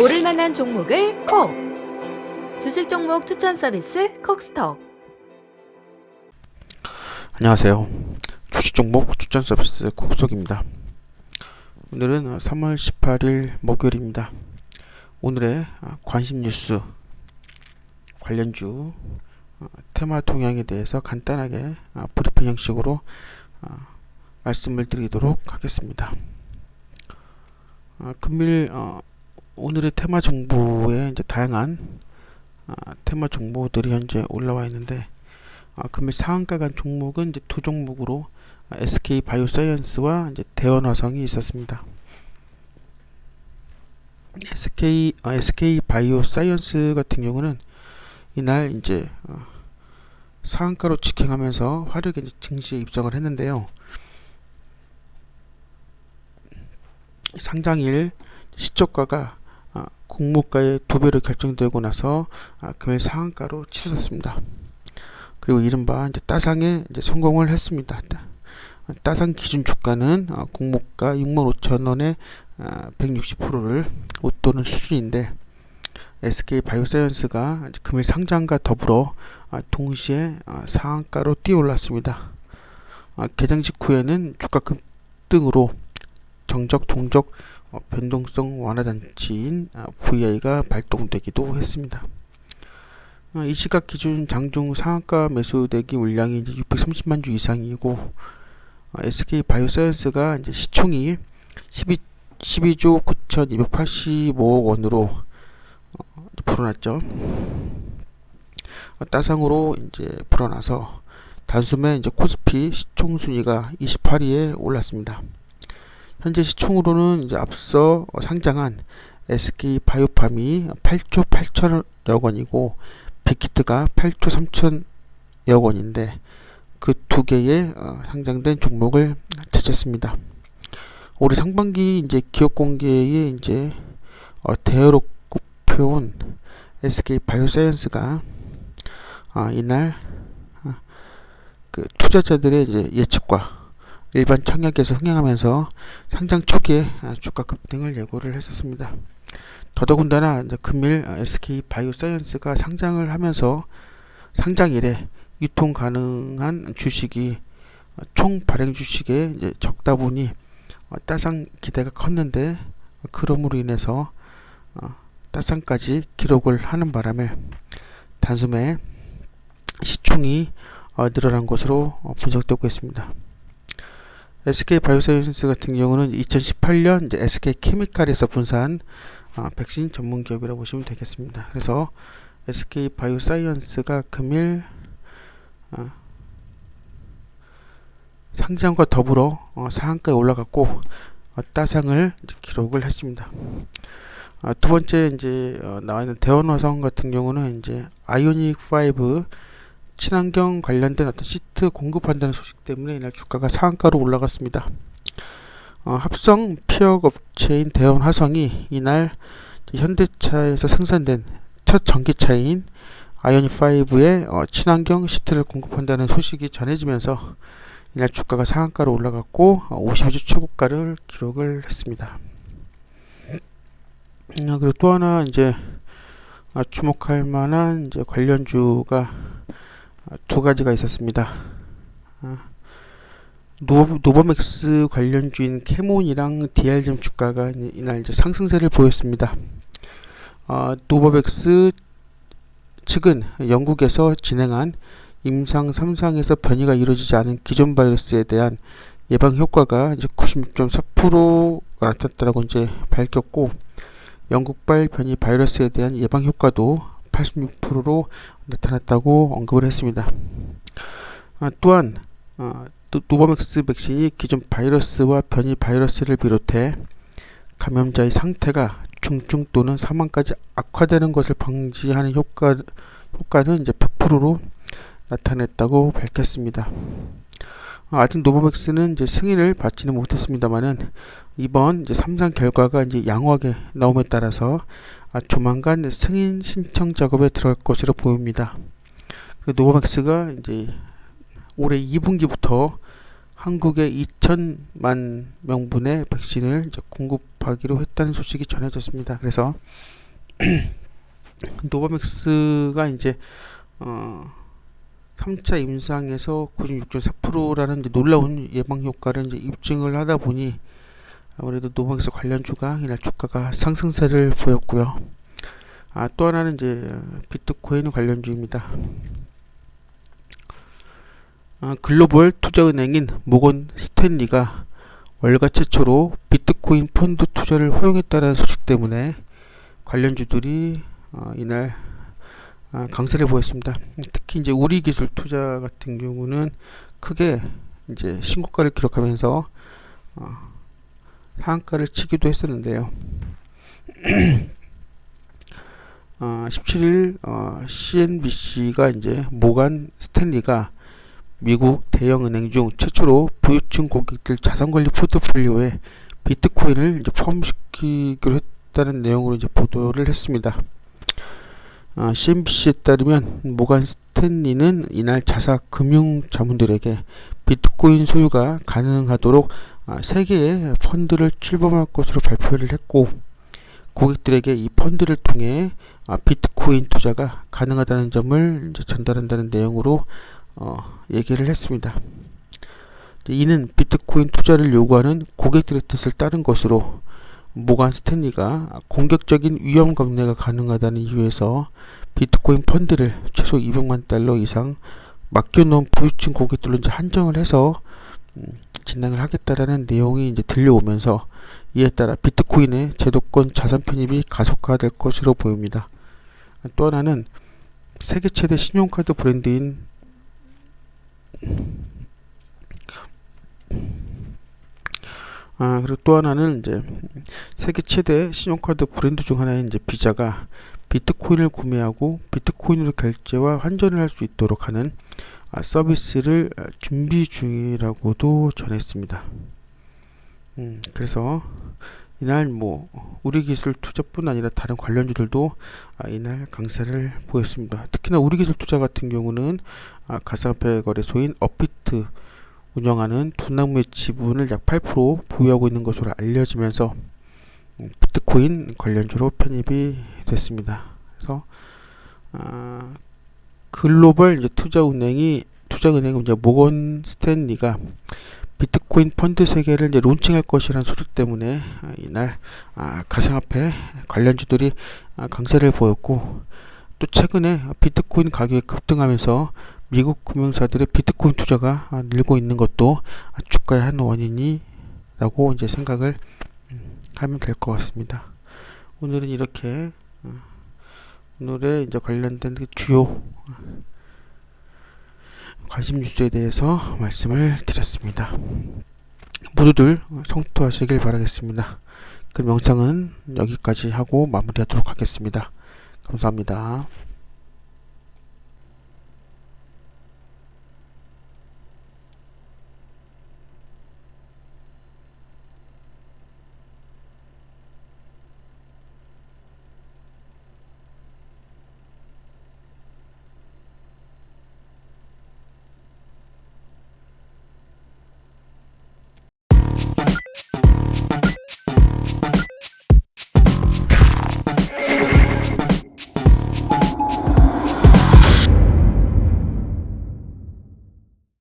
오를 만한 종목을 콕 주식 종목 추천 서비스 콕스톡 안녕하세요. 주식 종목 추천 서비스 콕속입니다. 오늘은 3월 18일 목요일입니다. 오늘의 관심 뉴스 관련주 어, 테마 동향에 대해서 간단하게 어, 브리핑 형식으로 어, 말씀을 드리도록 하겠습니다. 금일 오늘의 테마 정보에 이제 다양한 테마 정보들이 현재 올라와 있는데 금일 상한가 간 종목은 이제 두 종목으로 SK 바이오사이언스와 이제 대원화성이 있었습니다. SK 어, SK 바이오사이언스 같은 경우는 이날 이제 어, 상한가로 직행하면서 화력에 증시에 입장을 했는데요. 상장일 시초가가 어, 공모가의 두 배로 결정되고 나서 아, 금일 상한가로 치솟았습니다. 그리고 이른바 이제 따상에 이제 성공을 했습니다. 따상 기준 주가는 어, 공모가 65,000원에 160%를 웃도는 수준인데 SK 바이오사이언스가 금일 상장과 더불어 아, 동시에 아, 상한가로 뛰어올랐습니다. 아, 개장 직후에는 주가 급등으로 정적 동적 어, 변동성 완화 장치인 VI가 발동되기도 했습니다. 이 시각 기준 장중 상한가 매수대기 물량이 이제 630만 주 이상이고 SK 바이오사이언스가 이제 시총이 12, 12조 9,285억 원으로 어, 불어났죠. 어, 따상으로 이제 불어나서 단숨에 이제 코스피 시총 순위가 28위에 올랐습니다. 현재 시총으로는 이제 앞서 상장한 SK 바이오팜이 8조 8천억 원이고 빅히트가 8조 3천여 원인데 그 두 개의 어, 상장된 종목을 찾았습니다. 올해 상반기 이제 기업 공개에 이제 어, 대여로 꼽혀온 SK 바이오사이언스가 아, 이날 아, 그 투자자들의 예측과 일반 청약에서 흥행하면서 상장 초기에 아, 주가 급등을 예고를 했었습니다. 더더군다나 금일 SK 바이오사이언스가 상장을 하면서 상장 일에 유통 가능한 주식이 총 발행 주식에 적다 보니 어, 따상 기대가 컸는데 그럼으로 인해서 어, 따상까지 기록을 하는 바람에 단숨에 시총이 어, 늘어난 것으로 분석되고 있습니다. SK 바이오사이언스 같은 경우는 2018년 이제 SK 케미칼에서 분사한 백신 전문 기업이라고 보시면 되겠습니다. 그래서 SK 바이오사이언스가 금일 상장과 더불어 어, 상한가에 올라갔고 어, 따상을 기록을 했습니다. 어, 두 번째 이제 어, 나와 있는 대원화성 같은 경우는 이제 아이오닉 5 친환경 관련된 어떤 시트 공급한다는 소식 때문에 이날 주가가 상한가로 올라갔습니다. 어, 합성 피혁 업체인 대원 화성이 이날 현대차에서 생산된 첫 전기차인 아이오닉 5의 어, 친환경 시트를 공급한다는 소식이 전해지면서 이날 주가가 상한가로 올라갔고 52주 어, 최고가를 기록을 했습니다. 음, 그리고 또 하나 이제 아, 주목할 만한 이제 관련주가 아, 두 가지가 있었습니다. 아, 노, 노버맥스 관련주인 캐몬이랑 DR점 주가가 이날 이제 상승세를 보였습니다. 노버맥스 측은 영국에서 진행한 임상 3상에서 변이가 이루어지지 않은 기존 바이러스에 대한 예방 효과가 이제 96.4%가 나타났다고 이제 밝혔고 영국발 변이 바이러스에 대한 예방 효과도 86%로 나타났다고 언급을 했습니다. 아, 또한 아, 노바맥스 백신이 기존 바이러스와 변이 바이러스를 비롯해 감염자의 상태가 중증 또는 사망까지 악화되는 것을 방지하는 효과 효과는 이제 100%로 나타냈다고 밝혔습니다. 아직 노보맥스는 이제 승인을 받지는 못했습니다만은 이번 이제 3상 결과가 이제 양호하게 나옴에 따라서 아, 조만간 승인 신청 작업에 들어갈 것으로 보입니다. 노보맥스가 이제 올해 2분기부터 한국에 2천만 명분의 백신을 이제 공급하기로 했다는 소식이 전해졌습니다. 그래서 노바맥스가 이제 어 3차 임상에서 96.4%라는 이제 놀라운 예방 효과를 이제 입증을 하다 보니 아무래도 노바맥스 관련 주가 이날 주가가 상승세를 보였고요. 아, 또 하나는 이제 비트코인 관련주입니다. 아, 글로벌 투자은행인 모건 스탠리가 월가 최초로 비트코인 펀드 투자를 허용했다는 소식 때문에 관련주들이 어, 이날 아, 강세를 보였습니다. 특히 이제 우리 기술 투자 같은 경우는 크게 이제 신고가를 기록하면서 어, 상한가를 치기도 했었는데요. 어, 17일 어, CNBC가 이제 모간 스탠리가 미국 대형 은행 중 최초로 부유층 고객들 자산 관리 포트폴리오에 비트코인을 이제 포함시키기로 했다는 내용으로 이제 보도를 했습니다. 어, CNBC에 따르면 모간 스탠리는 이날 자사 금융 자문들에게 비트코인 소유가 가능하도록 아, 세 개의 펀드를 출범할 것으로 발표를 했고 고객들에게 이 펀드를 통해 아, 비트코인 투자가 가능하다는 점을 전달한다는 내용으로 어, 얘기를 했습니다. 이는 비트코인 투자를 요구하는 고객들의 뜻을 따른 것으로 모간 스탠리가 공격적인 위험 감내가 가능하다는 이유에서 비트코인 펀드를 최소 200만 달러 이상 맡겨놓은 부유층 고객들로 이제 한정을 해서 음, 진행을 하겠다라는 내용이 이제 들려오면서 이에 따라 비트코인의 제도권 자산 편입이 가속화될 것으로 보입니다. 또 하나는 세계 최대 신용카드 브랜드인 아 그리고 또 하나는 이제 세계 최대 신용카드 브랜드 중 하나인 이제 비자가 비트코인을 구매하고 비트코인으로 결제와 환전을 할 수 있도록 하는 아, 서비스를 아, 준비 중이라고도 전했습니다. 음, 그래서 이날 뭐 우리 기술 투자뿐 아니라 다른 관련주들도 아, 이날 강세를 보였습니다. 특히나 우리 기술 투자 같은 경우는 아, 가상화폐 거래소인 업비트 운영하는 두나무의 지분을 약 8% 보유하고 있는 것으로 알려지면서 음, 비트코인 관련주로 편입이 됐습니다. 그래서 아, 글로벌 투자은행이 투자은행 이제 모건 스탠리가 비트코인 펀드 세계를 이제 론칭할 것이라는 소식 때문에 아, 이날 아, 가상화폐 관련주들이 아, 강세를 보였고 또 최근에 비트코인 가격이 급등하면서 미국 금융사들의 비트코인 투자가 아, 늘고 있는 것도 아, 주가의 한 원인이라고 이제 생각을 음, 하면 될 것 같습니다. 오늘은 이렇게 어, 오늘의 이제 관련된 그 주요 관심 뉴스에 대해서 말씀을 드렸습니다. 모두들 성투하시길 바라겠습니다. 그럼 영상은 여기까지 하고 마무리하도록 하겠습니다. 감사합니다.